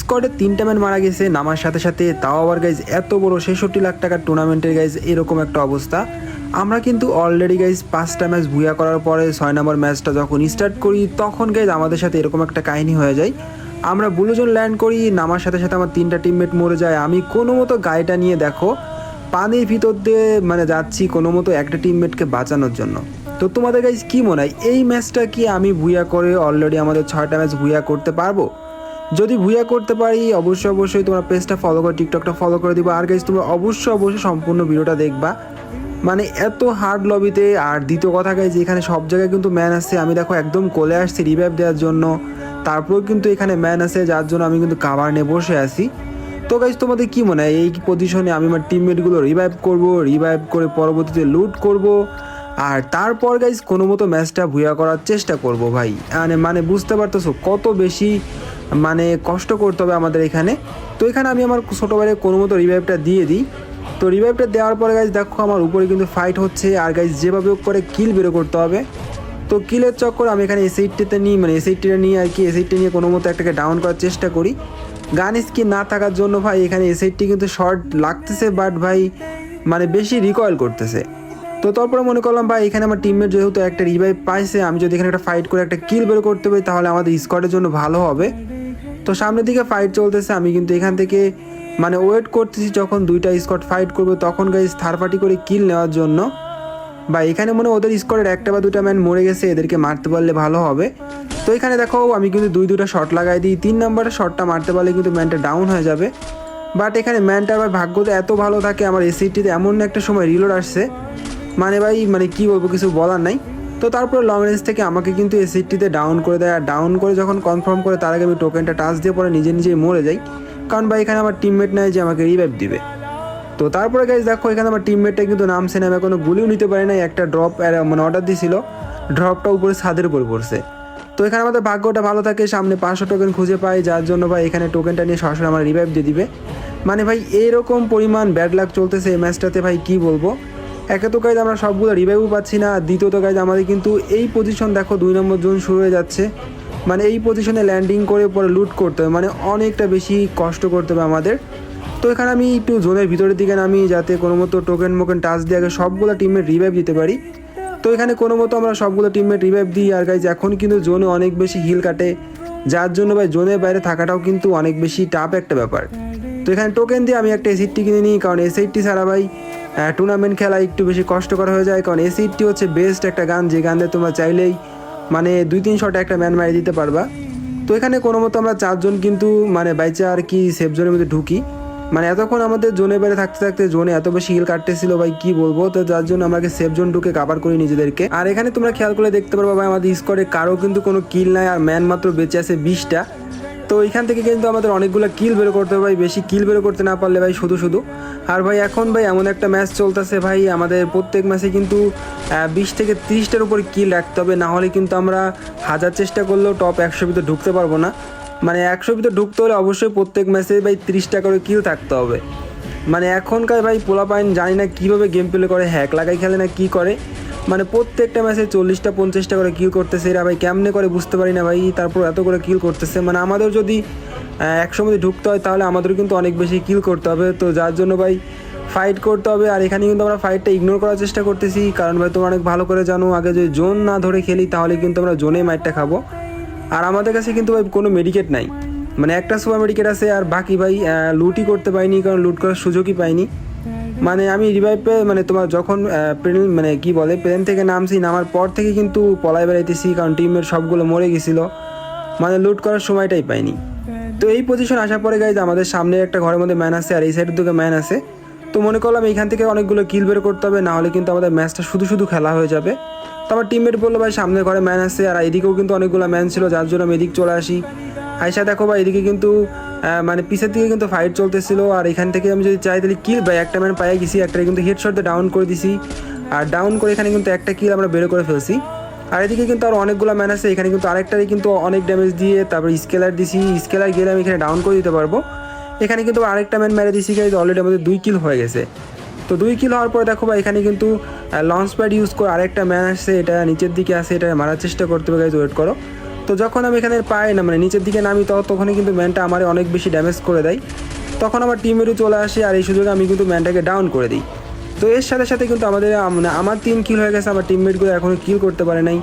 স্কোয়াডে তিনটা ম্যান মারা গেছে, নামার সাথে সাথে তাও আবার গাইজ এত বড় ছেষট্টি লাখ টাকার টুর্নামেন্টের গাইজ এরকম একটা অবস্থা। আমরা কিন্তু অলরেডি গাইজ পাঁচটা ম্যাচ ভুয়া করার পরে ছয় নম্বর ম্যাচটা যখন স্টার্ট করি, তখন গাইজ আমাদের সাথে এরকম একটা কাহিনী হয়ে যায়। আমরা বুলুজন ল্যান্ড করি, নামার সাথে সাথে আমার তিনটা টিমমেট মরে যায়। আমি কোনো মতো গাড়িটা নিয়ে দেখো, পানির ভিতর দিয়ে মানে যাচ্ছি কোনো মতো একটা টিমমেটকে বাঁচানোর জন্য। তো তোমাদের গাইজ কি মনে হয়, এই ম্যাচটা কি আমি ভুয়া করে অলরেডি আমাদের ছয়টা ম্যাচ ভুয়া করতে পারব? যদি ভুয়া করতে পারি, অবশ্যই অবশ্যই তোমরা পেজটা ফলো করে টিকটকটা ফলো করে দিবা। আর গাইজ তোমরা অবশ্যই অবশ্যই সম্পূর্ণ ভিডিওটা দেখবা। মানে এত হার্ড লবিতে আর দ্বিতীয় কথা গাইজ এখানে সব জায়গায় কিন্তু ম্যান আছে। আমি দেখো একদম কোলে আসছি রিভাইভ দেওয়ার জন্য। তারপরেও কিন্তু এখানে ম্যান আছে, যার জন্য আমি কিন্তু কাভার নিয়ে বসে আছি। তো গাইজ তোমাদের কি মনে হয়? এই পজিশনে আমি আমার টিমমেটগুলো রিভাইভ করব রিভাইভ করে পরবর্তীতে লুট করব? আর তারপর গাইজ কোনো মতো ম্যাচটা ভুয়া করার চেষ্টা করব ভাই। মানে মানে বুঝতে পারতেছো, কত বেশি মানে কষ্ট করতে হবে আমাদের এখানে। তো এখানে আমি আমার ছোটো ভাইয়ের কোনো মতো রিভাইভটা দিয়ে দিই। তো রিভাইভটা দেওয়ার পরে গাইজ দেখো আমার উপরে কিন্তু ফাইট হচ্ছে। আর গাইজ যেভাবে করে কিল বেরো করতে হবে। তো কিলের চক্কর আমি এখানে এসএইটটিতে নিই মানে এসএইটটিটা নিয়ে আর কি এসএইটটি নিয়ে কোনো মতো একটাকে ডাউন করার চেষ্টা করি। গান স্কিন না থাকার জন্য ভাই, এখানে এসএইটটি কিন্তু শর্ট লাগতেছে বাট ভাই মানে বেশি রিকয়েল করতেছে। তো তারপরে মনে করলাম, ভাই, এখানে আমার টিমমেট যেহেতু একটা রিভাইভ পাইছে, আমি যদি এখানে একটা ফাইট করে একটা কিল বের করতে পারি, তাহলে আমাদের স্কোয়াডের জন্য ভালো হবে। তো সামনের দিকে ফাইট চলতেছে, আমি কিন্তু এখান থেকে মানে ওয়েট করতেছি যখন দুইটা স্কোয়াড ফাইট করবে, তখন গাইজ থার্ড পার্টি করে কিল নেওয়ার জন্য। বা এখানে মনে ওদের স্কোয়াডের একটা বা দুটা ম্যান মরে গেছে, এদেরকে মারতে পারলে ভালো হবে। তো এখানে দেখো, আমি কিন্তু দুই দুটা শট লাগাই দিই, তিন নম্বরের শটটা মারতে পারলে কিন্তু ম্যানটা ডাউন হয়ে যাবে। বাট এখানে ম্যানটা আবার ভাগ্য তো এত ভালো থাকে, আমার এসিটিতে এমন একটা সময় রিলোড আসছে। মানে ভাই মানে কি বলব, কিছু বলার নাই। তো তারপর লং রেঞ্জ থেকে আমাকে কিন্তু এসিটিতে ডাউন করে দেয়। আর ডাউন করে যখন কনফার্ম করে, তার আগে আমি টোকেনটা টাচ দিয়ে পরে নিজে নিজেই মরে যাই। কারণ ভাই, এখানে আমার টিমমেট নাই যে আমাকে রিভাইভ দিবে। তো তারপরে গাইজ দেখো, এখানে আমার টিমমেটটা কিন্তু নামছে না আমি কোনো গুলিও নিতে পারি নাই। একটা ড্রপ মানে অর্ডার দিয়েছিল ড্রপটা উপরে ছাদের উপর পড়ছে। তো এখানে আমাদের ভাগ্যটা ভালো থাকে। সামনে পাঁচশো টোকেন খুঁজে পাই। যার জন্য ভাই, এখানে টোকেনটা নিয়ে সরাসরি আমার রিভাইভ দিয়ে দিবে। মানে ভাই, এরকম পরিমাণ ব্যাড লাক চলতেছে এই ম্যাচটাতে ভাই, কি বলব? একে তো কাজ আমরা সবগুলো রিভাইভও পাচ্ছি না, দ্বিতীয়ত কাজ আমাদের কিন্তু এই পজিশন দেখো দুই নম্বর জোন শুরু হয়ে যাচ্ছে। মানে এই পজিশনে ল্যান্ডিং করে পরে লুট করতে হবে মানে অনেকটা বেশি কষ্ট করতে হবে আমাদের। তো এখানে আমি একটু জোনের ভিতরের দিকে নামি যাতে কোনো মতো টোকেন মোকেন টাচ দিয়ে আগে সবগুলো টিমের রিভাইভ দিতে পারি। তো এখানে কোনো মতো আমরা সবগুলো টিমমেট রিভাইভ দিই, আর গাইজ এখন কিন্তু জোনে অনেক বেশি হিল কাটে। যার জন্য ভাই জোনের বাইরে থাকাটাও কিন্তু অনেক বেশি টাফ একটা ব্যাপার। তো এখানে টোকেন দিয়ে আমি একটা এসিডটি কিনে নিই, কারণ এসিডটি ছাড়া ভাই টুর্নামেন্ট খেলা একটু বেশি কষ্টকর হয়ে যায়, কারণ এসিডটি হচ্ছে বেস্ট একটা গান, যে গান দিয়ে তোমরা চাইলেই মানে দুই, তিন শটে একটা ম্যান মারিয়ে দিতে পারবা। তো এখানে কোনো মতো আমরা চারজন কিন্তু মানে বাইচা আর কি সেফ জোনের মধ্যে ঢুকি। মানে এতক্ষণ আমাদের জোনে বেড়ে থাকতে থাকতে জোনে এত বেশি হিল কাটতেছিল ভাই, কি বলব? তো যার জন্য আমাকে সেফ জোন ঢুকে কাভার করি নিজেদেরকে। আর এখানে তোমরা খেয়াল করে দেখতে পারব ভাই, আমাদের স্কোয়াডে কারও কিন্তু কোনো কিল নাই, আর ম্যান মাত্র বেঁচে আছে বিশটা। তো এখান থেকে কিন্তু আমাদের অনেকগুলো কিল বেরো করতে হবে ভাই। বেশি কিল বেরো করতে না পারলে ভাই শুধু শুধু। আর ভাই এখন ভাই এমন একটা ম্যাচ চলতেছে ভাই, আমাদের প্রত্যেক ম্যাচে কিন্তু বিশ থেকে তিরিশটার উপর কিল রাখতে হবে। না হলে কিন্তু আমরা হাজার চেষ্টা করলেও টপ একশো ভিতরে ঢুকতে পারব না। মানে একশো ভিতরে ঢুকতে হলে অবশ্যই প্রত্যেক ম্যাচে ভাই তিরিশটা করে কিল থাকতে হবে। মানে এখনকার ভাই পোলা পাইন জানি না কীভাবে গেম প্লে করে হ্যাক লাগাই খেলে না কী করে। মানে প্রত্যেকটা ম্যাচে চল্লিশটা, পঞ্চাশটা করে কিল করতেছে এরা। ভাই, কেমনে করে বুঝতে পারি না ভাই, তারপর এত করে কিল করতেছে। মানে আমাদের যদি একশো মধ্যে ঢুকতে হয়, তাহলে আমাদের কিন্তু অনেক বেশি কিল করতে হবে। তো যার জন্য ভাই ফাইট করতে হবে। আর এখানে কিন্তু আমরা ফাইটটা ইগনোর করার চেষ্টা করতেছি। কারণ ভাই, তোমরা অনেক ভালো করে জানো, আগে যদি জোন না ধরে খেলি, তাহলে কিন্তু আমরা জোনে মাইটটা খাব। আর আমাদের কাছে কিন্তু ভাই, কোনো মেডিকেট নাই। মানে একটা সুপার মেডিকেট আছে, আর বাকি ভাই লুটই করতে পাইনি কারণ লুট করার সুযোগই পাইনি। মানে আমি রিভাইভে মানে তোমার যখন প্লেন মানে কি বলে প্লেন থেকে নামছি, নামার পর থেকে কিন্তু পলাই বেড়াইতেছি, কারণ টিমের সবগুলো মরে গেছিল। মানে লুট করার সময়টাই পাইনি। তো এই পজিশন আসার পরে গাইজ আমাদের সামনে একটা ঘরের মধ্যে ম্যান আছে, আর এই সাইডের দিকে ম্যান আছে। তো মনে করলাম এখান থেকে অনেকগুলো কিল বের করতে হবে না হলে কিন্তু আমাদের ম্যাচটা শুধু শুধু খেলা হয়ে যাবে। তো আমার টিমমেট বলল, ভাই, সামনে ঘরে ম্যান আছে, আর এদিকেও কিন্তু অনেকগুলো ম্যান ছিল, যার জন্য আমি এদিক চলে আসি। আয়সা দেখো ভাই, এদিকে কিন্তু মানে পিছের দিকে কিন্তু ফাইট চলতেছিল, আর এখান থেকে আমি যদি চাই তাহলে কিল ভাই, একটা ম্যান পাইয়ে গেছি একটা কিন্তু হেডশট ডাউন করে দিছি। আর ডাউন করে এখানে কিন্তু একটা কিল আমরা বের করে ফেলছি। আর এদিকে কিন্তু আর অনেকগুলো ম্যান আছে, এখানে কিন্তু আরেকটারই কিন্তু অনেক ড্যামেজ দিয়ে তারপর স্কেলার দিছি স্কেলার গেলে আমি এখানে ডাউন করে দিতে পারব। এখানে কিন্তু আরেকটা ম্যান মেরে দিছি গাইজ অলরেডি আমাদের দুই কিল হয়ে গেছে। তো দুই কিল হওয়ার পরে দেখো ভাই, এখানে কিন্তু লঞ্চ প্যাড ইউজ করে আরেকটা ম্যান আসছে, এটা নিচের দিকে আসে এটা মারার চেষ্টা করতে হবে গাইজ ওয়েট করো। তো যখন আমি এখানে পাই না মানে নিচের দিকে নামি তখনই কিন্তু ম্যানটা আমার অনেক বেশি ড্যামেজ করে দেয়। তখন আমার টিমেরও চলে আসে, আর এই সুযোগে আমি কিন্তু ম্যানটাকে ডাউন করে দিই। তো এর সাথে সাথে কিন্তু আমাদের মানে আমার তিন কিল হয়ে গেছে, আমার টিমমেটগুলো এখনও কিল করতে পারে নাই।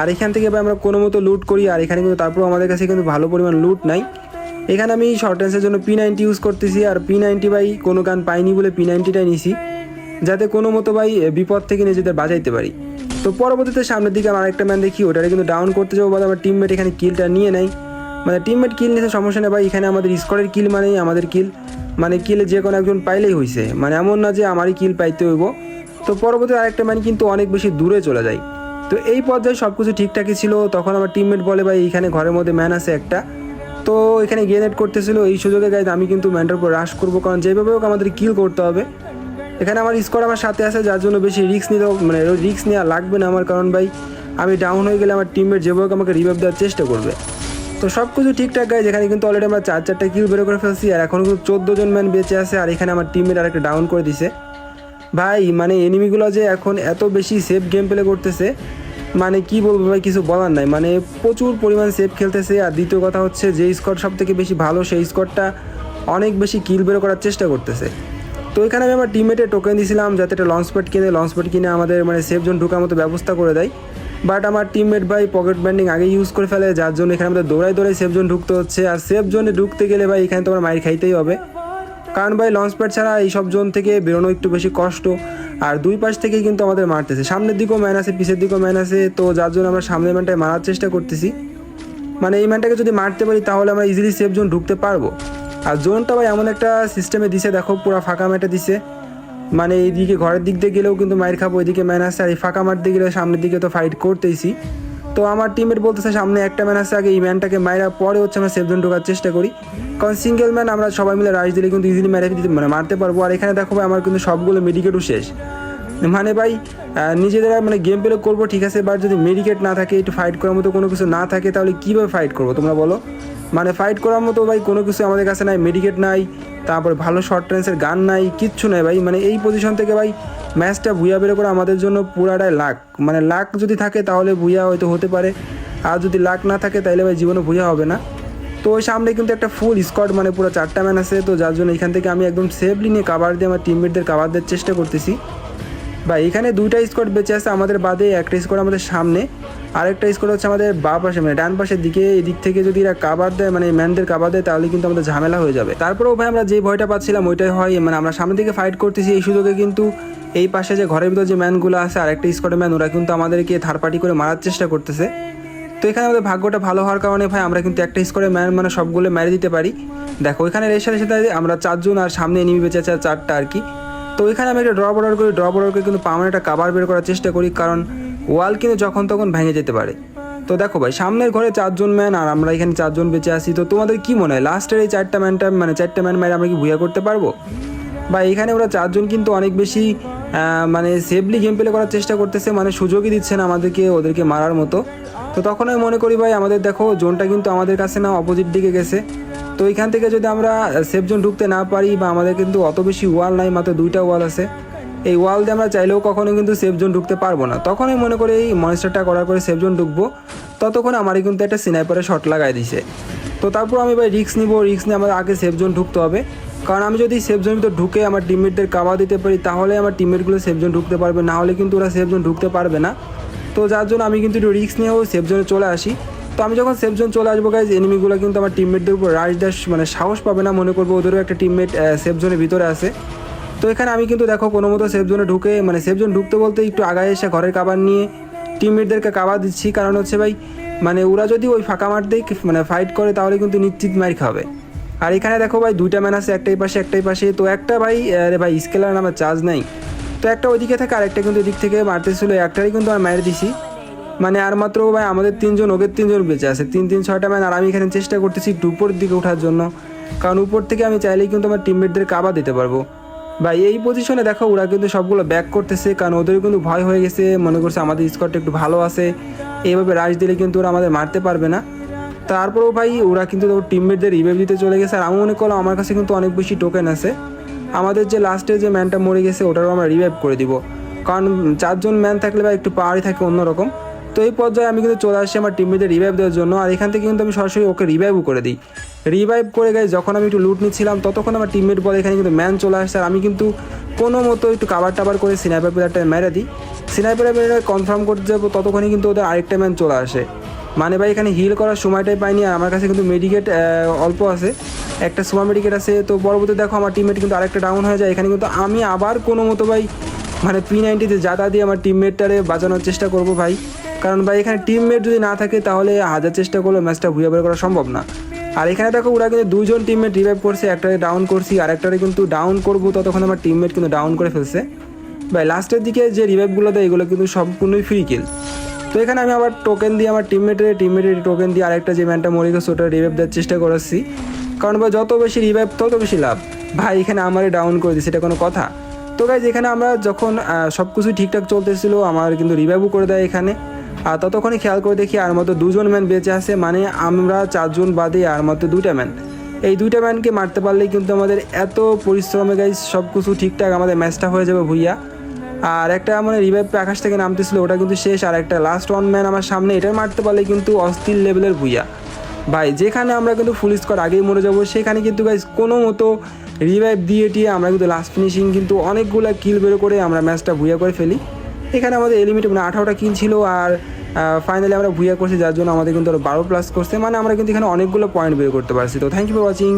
আর এখান থেকে ভাই আমরা কোনো মতো লুট করি, আর এখানে কিন্তু তারপর আমাদের কাছে কিন্তু ভালো পরিমাণ লুট নাই। এখানে আমি শর্ট রেঞ্জের জন্য পি নাইনটি ইউজ করতেছি, আর পি নাইনটি বাই কোনো গান পাইনি বলে পি নাইনটিটাই নিছি। যাতে কোনো মতো ভাই বিপদ থেকে নিজেদের বাঁচাইতে পারি। তো পরবর্তীতে সামনের দিকে আমার একটা ম্যান দেখি, ওটারে কিন্তু ডাউন করতে যাব বলে আমার টিমমেট এখানে কিলটা নিয়ে নেয়। মানে টিমমেট কিল নিতে সমস্যা নেই ভাই, এখানে আমাদের স্কোরের কিল মানেই আমাদের কিল মানে কিলে যে কোনো একজন পাইলেই হয়েছে মানে এমন না যে আমারই কিল পাইতে হইব। তো পরবর্তী আরেকটা ম্যান কিন্তু অনেক বেশি দূরে চলে যায়। তো এই পর্যায়ে সব কিছু ঠিকঠাকই ছিল। তখন আমার টিমমেট বলে, ভাই এইখানে ঘরের মধ্যে ম্যান আছে একটা। তো এখানে গ্রেনেড করতেছিল। এই সুযোগে গাইজ আমি কিন্তু ম্যানটার উপর রাশ করব। কারণ যেভাবে হোক আমাদের কিল করতে হবে। এখানে আমার স্কোর আমার সাথে আছে, যার জন্য বেশি রিস্ক নিতে মানে রিস্ক নেওয়া লাগবে না আমার, কারণ ভাই, আমি ডাউন হয়ে গেলে আমার টিমমেট যেভাবে হোক আমাকে রিভাইভ দেওয়ার চেষ্টা করবে। তো সব কিছু ঠিকঠাক গাইজ এখানে কিন্তু অলরেডি আমরা চার চারটা কিল বের করে ফেলছি, আর এখন কিন্তু চোদ্দ জন ম্যান বেঁচে আছে, আর এখানে আমার টিমমেট আরেকটা ডাউন করে দিছে। ভাই মানে এনিমিগুলো যে এখন এত বেশি সেফ গেম প্লে করতেছে মানে কি বলব ভাই, কিছু বলার নাই। মানে প্রচুর পরিমাণ সেফ খেলতেছে, আর দ্বিতীয় কথা হচ্ছে যে স্কোর সব থেকে বেশি ভালো, সেই স্কোরটা অনেক বেশি কিল বের করার চেষ্টা করতেছে। তো এখানে আমি আমার টিমমেটে টোকেন দিয়েছিলাম যাতে একটা লঞ্চ প্যাড কিনে লঞ্চ প্যাড কিনে আমাদের মানে সেফ জোন ঢোকার মতো ব্যবস্থা করে দেয়। বাট আমার টিমমেট ভাই পকেট ব্যান্ডিং আগে ইউজ করে ফেলে, যার জন্য এখানে আমাদের দৌড়াই দৌড়াই সেফ জোন ঢুকতে হচ্ছে। আর সেফ জোনে ঢুকতে গেলে ভাই এখানে তোমার মাইর খাইতেই হবে। কারণ ভাই লঞ্চ প্যাড ছাড়া এই সব জোন থেকে বেরোনো একটু বেশি কষ্ট। আর দুই পাশ থেকে কিন্তু আমাদের মারতেছে। সামনের দিকেও ম্যান আছে, পিছের দিকেও ম্যান আছে। তো যার জন্য আমরা সামনের ম্যানটায় মারার চেষ্টা করতেছি। মানে এই ম্যানটাকে যদি মারতে পারি তাহলে আমরা ইজিলি সেফ জোন ঢুকতে পারব। আর জোনটা ভাই এমন একটা সিস্টেমে দিছে, দেখো, পুরো ফাঁকা ম্যাটে দিছে। মানে এইদিকে ঘরের দিক দিয়ে গেলেও কিন্তু মায়ের খাব, ওইদিকে ম্যান আসছে আর এই ফাঁকা দিয়ে গেলে সামনের দিকে তো ফাইট করতেইছি। তো আমার টিমের বলতেছে, সামনে একটা ম্যান আসছে আগে এই ম্যানটাকে মায়েরা পরে হচ্ছে আমরা সেফ জোন ঢোকার চেষ্টা করি। কারণ সিঙ্গেল ম্যান আমরা সবাই মিলে রাইজ দিলে কিন্তু ইজিলি মেরে দিতে মানে মারতে পারব। আর এখানে দেখো ভাই, আমার কিন্তু সবগুলো মেডিকেটও শেষ। মানে ভাই নিজেদের মানে গেম প্লে করব ঠিক আছে বাট যদি মেডিকেট না থাকে, একটু ফাইট করার মতো কোনো কিছু না থাকে, তাহলে কীভাবে ফাইট করব, তোমরা বলো? মানে ফাইট করার মতো ভাই কোনো কিছু আমাদের কাছে নাই মেডিকেট নাই, তারপরে ভালো শর্ট রেঞ্জের গান নাই, কিচ্ছু নাই ভাই। মানে এই পজিশন থেকে ভাই ম্যাচটা ভুয়া বেরো করা আমাদের জন্য পুরাটাই লাক মানে লাক যদি থাকে তাহলে ভুয়া হয়তো হতে পারে। আর যদি লাক না থাকে তাহলে ভাই জীবনে ভুয়া হবে না। তো ওই সামনে কিন্তু একটা ফুল স্কোয়াড মানে পুরো চারটা ম্যান আছে। তো যার জন্য এখান থেকে আমি একদম সেফলি নিয়ে কাভার দিয়ে আমার টিমমেটদের কাভার দেওয়ার চেষ্টা করতেছি। বা এখানে দুইটা স্কোয়াড বেঁচে আছে আমাদের বাদে, একটা স্কোয়াড আমাদের সামনে। আরেকটা স্কোয়াড হচ্ছে আমাদের বা পাশে মানে ডান পাশের দিকে, এদিক থেকে যদি এরা কাবার দেয় মানে ম্যানদের কাবার দেয়, তাহলে কিন্তু আমাদের ঝামেলা হয়ে যাবে। তারপরেও ভাই আমরা যে ভয়টা পাচ্ছিলাম, ওইটাই হয় মানে আমরা সামনে দিকে ফাইট করতেছি, এই সুযোগে কিন্তু এই পাশে যে ঘরের ভিতর যে ম্যানগুলো আছে, আরেকটা স্কোয়াডের ম্যান ওরা কিন্তু আমাদেরকে থার্ড পার্টি করে মারার চেষ্টা করতেছে। তো এখানে আমাদের ভাগ্যটা ভালো হওয়ার কারণে ভাই আমরা কিন্তু একটা স্কোরে ম্যান মানে সবগুলো মেরে দিতে পারি। দেখো এখানে এর সাথে আমরা চারজন আর সামনে এনিমি বেঁচে আছে চারটা আর কি। তো এখানে আমি একটা ড্রপ অর্ডার করি ড্রপ অর্ডার করে কিন্তু পাওয়ার একটা কাবার বের করার চেষ্টা করি, কারণ ওয়াল কিন্তু যখন তখন ভেঙে যেতে পারে। তো দেখো ভাই, সামনের ঘরে চারজন ম্যান আর আমরা এখানে চারজন বেঁচে আছি, তো তোমাদের কি মনে হয় লাস্টের এই চারটা ম্যানটা মানে চারটা ম্যান মেরে আমরা কি ভুয়া করতে পারব? বা এখানে ওরা চারজন কিন্তু অনেক বেশি মানে সেফলি গেম প্লে করার চেষ্টা করতেছে মানে সুযোগই দিচ্ছে না আমাদেরকে, ওদেরকে মারার মতো। তো তখন আমি মনে করি ভাই, আমাদের দেখো জোনটা কিন্তু আমাদের কাছে না অপোজিট দিকে গেছে। তো এখান থেকে যদি আমরা সেফ জোন ঢুকতে না পারি বা আমাদের কিন্তু অত বেশি ওয়াল নাই, মাত্র দুইটা ওয়াল আছে। এই ওয়াল দিয়ে আমরা চাইলেও কখনো কিন্তু সেফ জোন ঢুকতে পারব না। তখন আমি মনে করি এই মনস্টারটা করার পরে সেফ জোন ঢুকবো। ততক্ষণ আমারই কিন্তু একটা সিনাইপারে শট লাগাই দিছে। তো তারপর আমি ভাই রিক্স নিবো রিক্স নিয়ে আমার আগে সেফ জোন ঢুকতে হবে। কারণ আমি যদি সেফ জোন ভিতর ঢুকে আমার টিমমেটদের কাবা দিতে পারি, তাহলে আমার টিমমেটগুলো সেফ জোন ঢুকতে পারবে। না হলে কিন্তু ওরা সেফ জোন ঢুকতে পারবে না। তো যার জন্য আমি কিন্তু একটু রিক্স নিয়েও সেফ জোনে চলে আসি। তো আমি যখন সেফ জোন চলে আসব গাইজ এনিমিগুলো কিন্তু আমার টিমমেটদের উপর রাশ দাস মানে সাহস পাবে না মনে করব। ওদেরও একটা টিমমেট সেফ জোনের ভিতরে আছে। তো এখানে আমি কিন্তু দেখো কোনো মতো সেফ জোনে ঢুকে মানে সেফ জোন ঢুকতে বলতে একটু আগায় এসে ঘরের কাবার নিয়ে টিমমেটদেরকে কাবার দিচ্ছি। কারণ হচ্ছে ভাই মানে ওরা যদি ওই ফাঁকা দিয়ে মানে ফাইট করে তাহলে কিন্তু নিশ্চিত মার খাবে। আর এখানে দেখো ভাই, দুইটা ম্যান আছে, একটাই পাশে একটাই পাশে। তো একটা ভাই আরে ভাই স্কেলার আমার চার্জ নাই। তো একটা ওইদিকে থাকে আর একটা কিন্তু এদিক থেকে মারতেছিল, একটারই কিন্তু আমি মেরে দিছি। মানে আর মাত্র ভাই, আমাদের তিনজন, ওদের তিনজন বেঁচে আছে। তিন তিন, ছয়টা ম্যান আর আমি এখানে চেষ্টা করতেছি একটু উপরের দিকে ওঠার জন্য। কারণ উপর থেকে আমি চাইলেই কিন্তু আমার টিমমেটদের কাবা দিতে পারব। ভাই, এই পজিশনে দেখো, ওরা কিন্তু সবগুলো ব্যাক করতেছে, কারণ ওদের কিন্তু ভয় হয়ে গেছে, মনে করছে আমাদের স্কোরটা একটু ভালো আছে। এইভাবে রাশ দিলে কিন্তু ওরা আমাদের মারতে পারবে না। তারপরেও ভাই, ওরা কিন্তু টিমমেটদের রিভাইভ দিতে চলে গেছে। আর আমি মনে করলাম, আমার কাছে কিন্তু অনেক বেশি টোকেন আছে। আমাদের যে লাস্টে যে ম্যানটা মরে গেছে, ওটারও আমরা রিভাইভ করে দিব। কারণ চারজন ম্যান থাকলে বা একটু পাওয়ারই থাকে অন্যরকম। তো এই পর্যায়ে আমি কিন্তু চলে আসি আমার টিমমেটদের রিভাইভ দেওয়ার জন্য। আর এখান থেকে কিন্তু আমি সরাসরি ওকে রিভাইভও করে দিই। রিভাইভ করে গাইজ যখন আমি একটু লুট নিচ্ছিলাম, ততক্ষণ আমার টিমমেট বলে এখানে কিন্তু ম্যান চলে আসছে। আর আমি কিন্তু কোনো মতো একটু কাবার টাবার করে সিনাইপার প্লেয়ারটা মেরে দিই। সিনাইপার প্লেয়ার কনফার্ম করতে যাব, ততক্ষণই কিন্তু ওদের আরেকটা ম্যান চলে আসে। মানে ভাই, এখানে হিল করার সময়টাই পাইনি, আর আমার কাছে কিন্তু মেডিকেট অল্প আছে। একটা সুপার মেডিকেট আছে, তো পরবর্তী দেখো আমার টিমমেট কিন্তু আরেকটা ডাউন হয়ে যায়। এখানে কিন্তু আমি আবার কোনো মতো ভাই মানে পি নাইনটিতে যাতা দিয়ে আমার টিমমেটটারে বাঁচানোর চেষ্টা করব ভাই। কারণ ভাই, এখানে টিমমেট যদি না থাকে, তাহলে হাজার চেষ্টা করলেও ম্যাচটা ভুয়ে বের করা সম্ভব না। আর এখানে দেখো ওরা কিন্তু দুজন টিমমেট রিভাইভ করছে, একটারে ডাউন করছি, আর একটারে কিন্তু ডাউন করব ততক্ষণ আমার টিমমেট কিন্তু ডাউন করে ফেলছে। ভাই লাস্টের দিকে যে রিভাইভগুলো দেয়, এগুলো কিন্তু সম্পূর্ণই ফ্রি কিল তো এখানে আমি আবার টোকেন দিয়ে আমার টিমমেটের টিমমেটের টোকেন দিয়ে আরেকটা যে ম্যানটা মরে গেছে ওটা রিভাইভ দেওয়ার চেষ্টা করাচ্ছি কারণ ভাই, যত বেশি রিভাইভ তত বেশি লাভ। ভাই, এখানে আমারই ডাউন করে দিচ্ছে এটা কোনো কথা। তো গাইজ এখানে আমরা যখন সব কিছু ঠিকঠাক চলতেছিল, আমার কিন্তু রিভাইভও করে দেয় এখানে। আর ততক্ষণে খেয়াল করে দেখি আর মাত্র দুজন ম্যান বেঁচে আছে মানে আমরা চারজন বাদে আর মাত্র দুইটা ম্যান। এই দুইটা ম্যানকে মারতে পারলেই কিন্তু আমাদের এত পরিশ্রমে গাইজ সব কিছু ঠিকঠাক আমাদের ম্যাচটা হয়ে যাবে ভুইয়া। আর একটা মানে রিভাইভ আকাশ থেকে নামতেছিল, ওটা কিন্তু শেষ। আর একটা লাস্ট ওয়ান ম্যান আমার সামনে, এটা মারতে পারলে কিন্তু অস্থির লেভেলের ভুইয়া। ভাই, যেখানে আমরা কিন্তু ফুল স্কোর আগেই মরে যাব, সেখানে কিন্তু গাইজ কোনো মতো রিভাইভ দিয়ে টিয়ে আমরা কিন্তু লাস্ট ফিনিশিং কিন্তু অনেকগুলো কিল বের করে আমরা ম্যাচটা ভুইয়া করে ফেলি। এখানে আমাদের এলিমিট মানে আঠারোটা কিল ছিল আর ফাইনালি আমরা ভুইয়া করছি যার জন্য আমাদের কিন্তু আরও বারো প্লাস করছে মানে আমরা কিন্তু এখানে অনেকগুলো পয়েন্ট বের করতে পারছি। তো থ্যাংক ইউ ফর ওয়াচিং